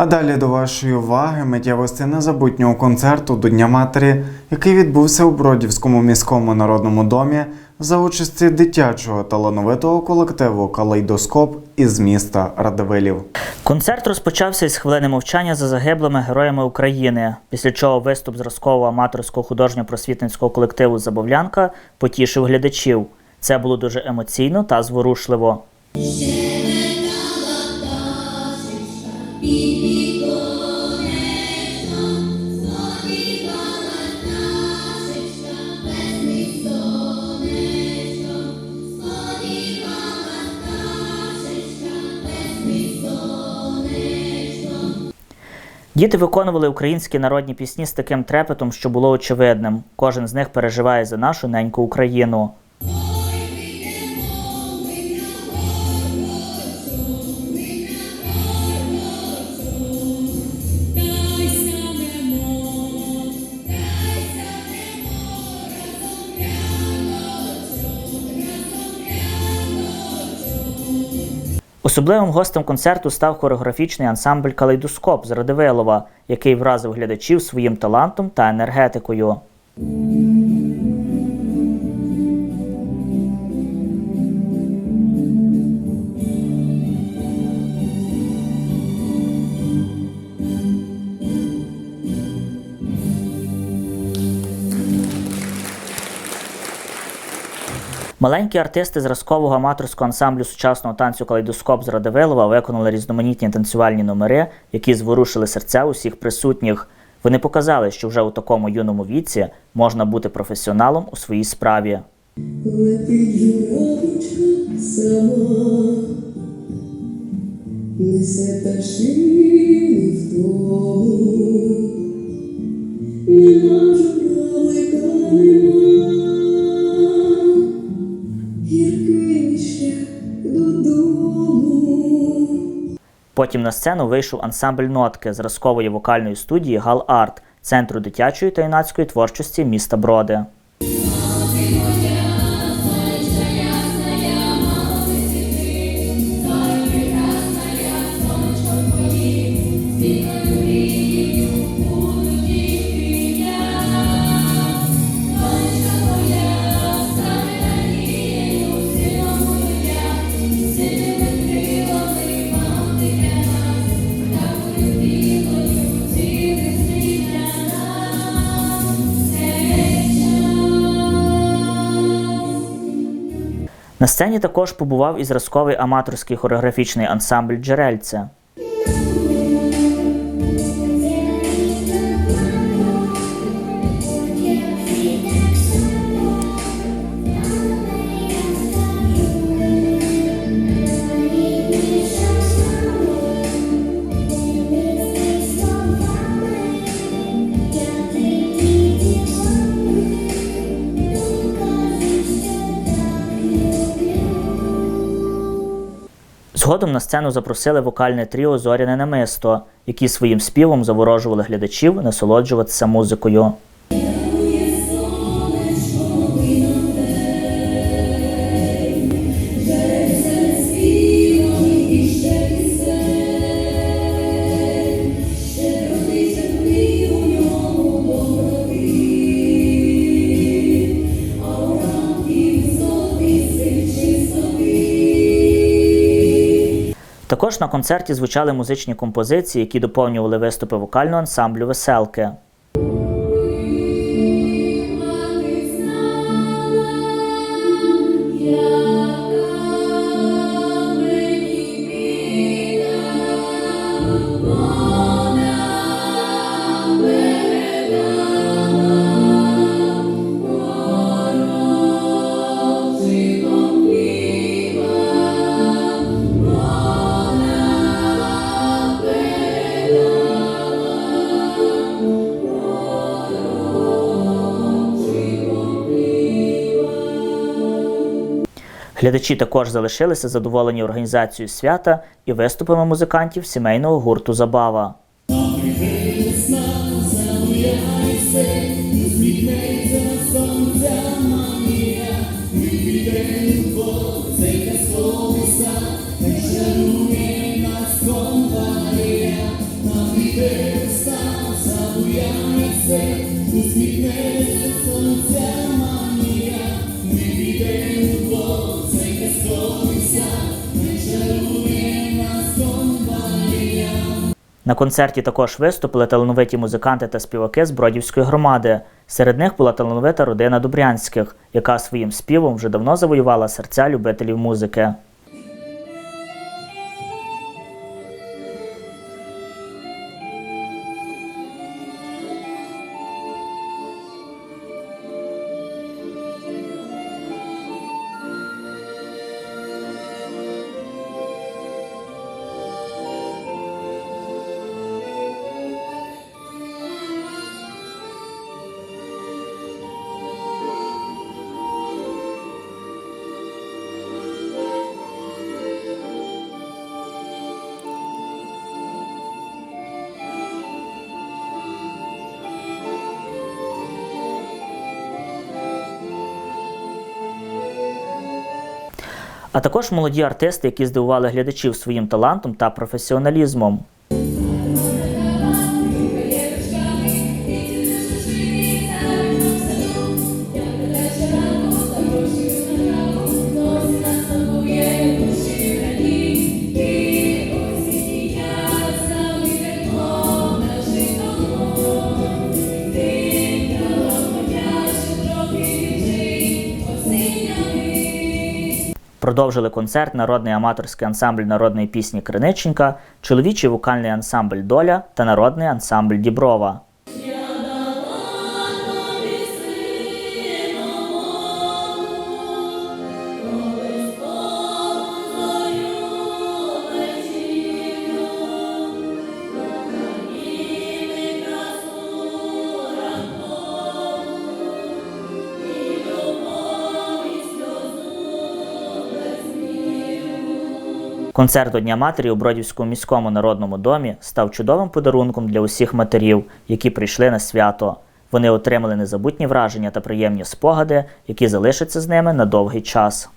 А далі до вашої уваги миттєвості незабутнього концерту до Дня Матері, який відбувся у Бродівському міському народному домі за участі дитячого талановитого колективу Калейдоскоп із міста Радивилів. Концерт розпочався із хвилини мовчання за загиблими героями України, після чого виступ зразкового аматорського художньо-просвітницького колективу Забавлянка потішив глядачів. Це було дуже емоційно та зворушливо. Діти виконували українські народні пісні з таким трепетом, що було очевидним. Кожен з них переживає за нашу неньку Україну. Особливим гостем концерту став хореографічний ансамбль Калейдоскоп з Радивилова, який вразив глядачів своїм талантом та енергетикою. Маленькі артисти зразкового аматорського ансамблю сучасного танцю Калейдоскоп з Радивилова виконали різноманітні танцювальні номери, які зворушили серця усіх присутніх. Вони показали, що вже у такому юному віці можна бути професіоналом у своїй справі. Летить сама, журавлика, нема, Потім на сцену вийшов ансамбль нотки зразкової вокальної студії Гал Арт Центру дитячої та юнацької творчості міста Броди. На сцені також побував і зразковий аматорський хореографічний ансамбль Джерельце. Згодом на сцену запросили вокальне тріо Зоряне намисто, які своїм співом заворожували глядачів насолоджуватися музикою. Також на концерті звучали музичні композиції, які доповнювали виступи вокального ансамблю Веселки. Глядачі також залишилися задоволені організацією свята і виступами музикантів сімейного гурту Забава. На концерті також виступили талановиті музиканти та співаки з Бродівської громади. Серед них була талановита родина Добрянських, яка своїм співом вже давно завоювала серця любителів музики. А також молоді артисти, які здивували глядачів своїм талантом та професіоналізмом. Продовжили концерт народний аматорський ансамбль народної пісні Криниченка, чоловічий вокальний ансамбль Доля та народний ансамбль Діброва. Концерт до Дня матері у Бродівському міському народному домі став чудовим подарунком для усіх матерів, які прийшли на свято. Вони отримали незабутні враження та приємні спогади, які залишаться з ними на довгий час.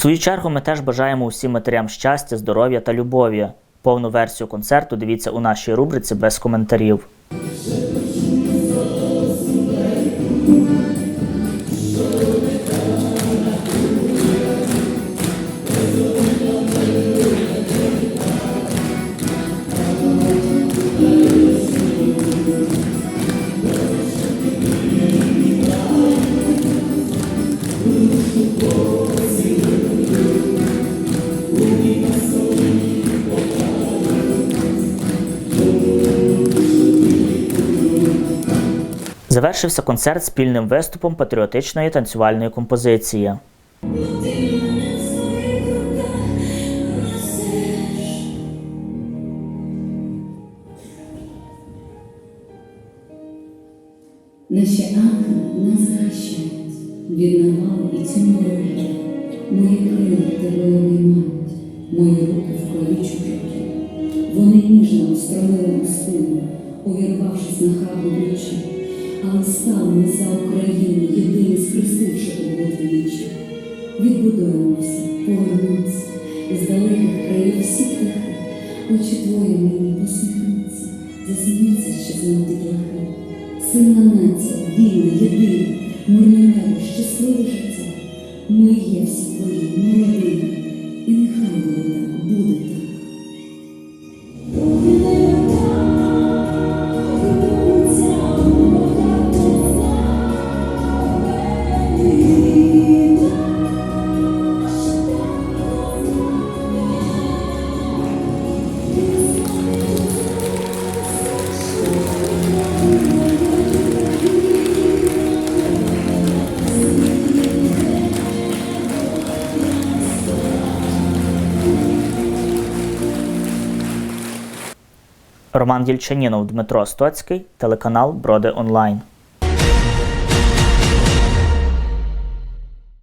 Свою чергу ми теж бажаємо усім матерям щастя, здоров'я та любові. Повну версію концерту дивіться у нашій рубриці без коментарів. Завершився концерт спільним виступом патріотичної танцювальної композиції. Наші ангели нас захищають від навали і тьмори. Мої крила тебе обіймають, мої руки в крові чужаки. Вони ніжно устромили на спину, увірвавшись на хату ключі, ми за Україну, єдині схрестивши обидві вічі. Відбудуємося, повернемося, із далеких країв всі птахи, очі твої мені посміхнуться, засміються знову дітлахи. Сильна нація, вільна, єдина, мирне небо, щасливе життя. Ми є всі твої, ми родина, і нехай буде так, буде так. Роман Єльчанінов, Дмитро Стоцький, телеканал Броди Онлайн.